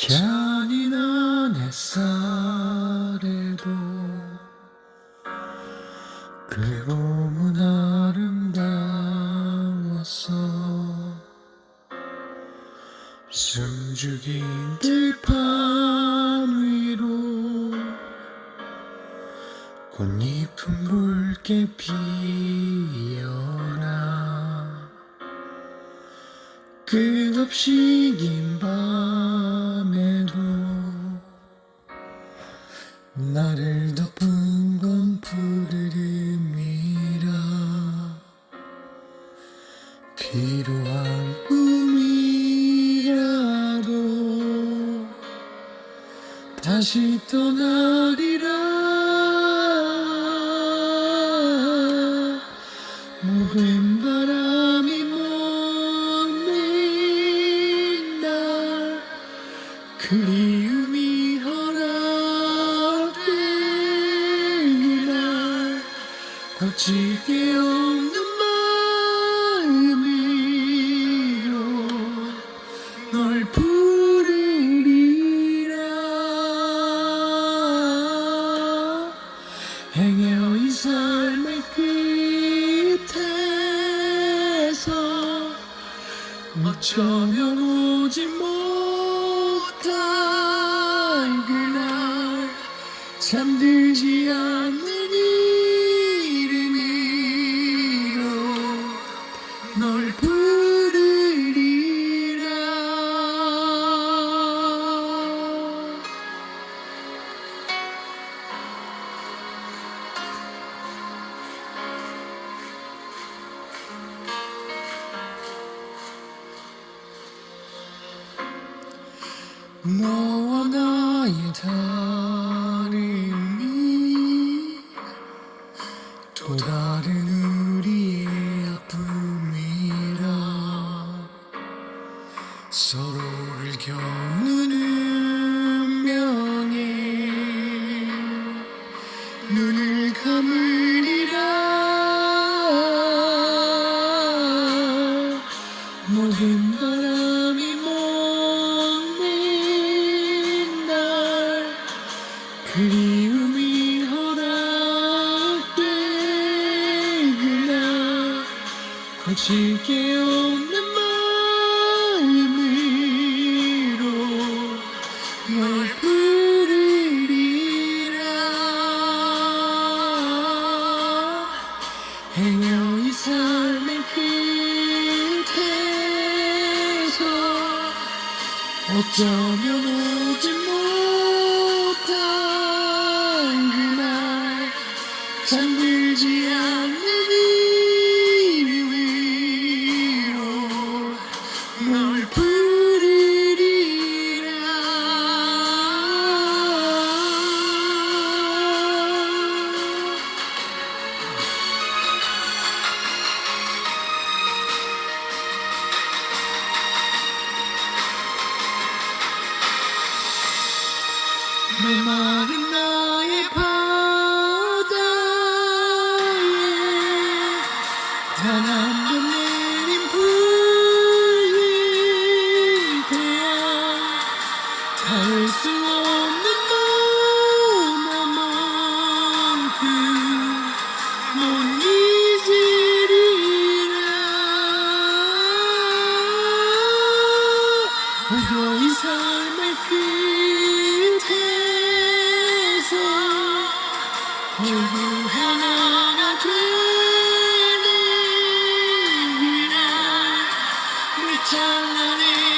잔인한 햇살에도 그 봄은 아름다웠어 숨죽인 들판 위로 꽃잎은 붉게 피어나 끝없이 긴밤 나를 덮은 건 푸르름이라 필요한 꿈이라도 다시 떠나리라. 모든 바람이 먼날 그리움 거칠 게 없는 마음으로 널 부르리라. 행여 이 삶의 끝에서 어쩌면 오지 못할 그날 잠들지 않는 너와 나의 다름이 또 다른 우리의 아픔이라 서로를 겨누는 운명에 눈을 감으 그리움이 그날 거칠 게 없는 마음으로 널 부르리라. 행여 이 삶의 끝에서 어쩌면 오지 못 메마 eternity.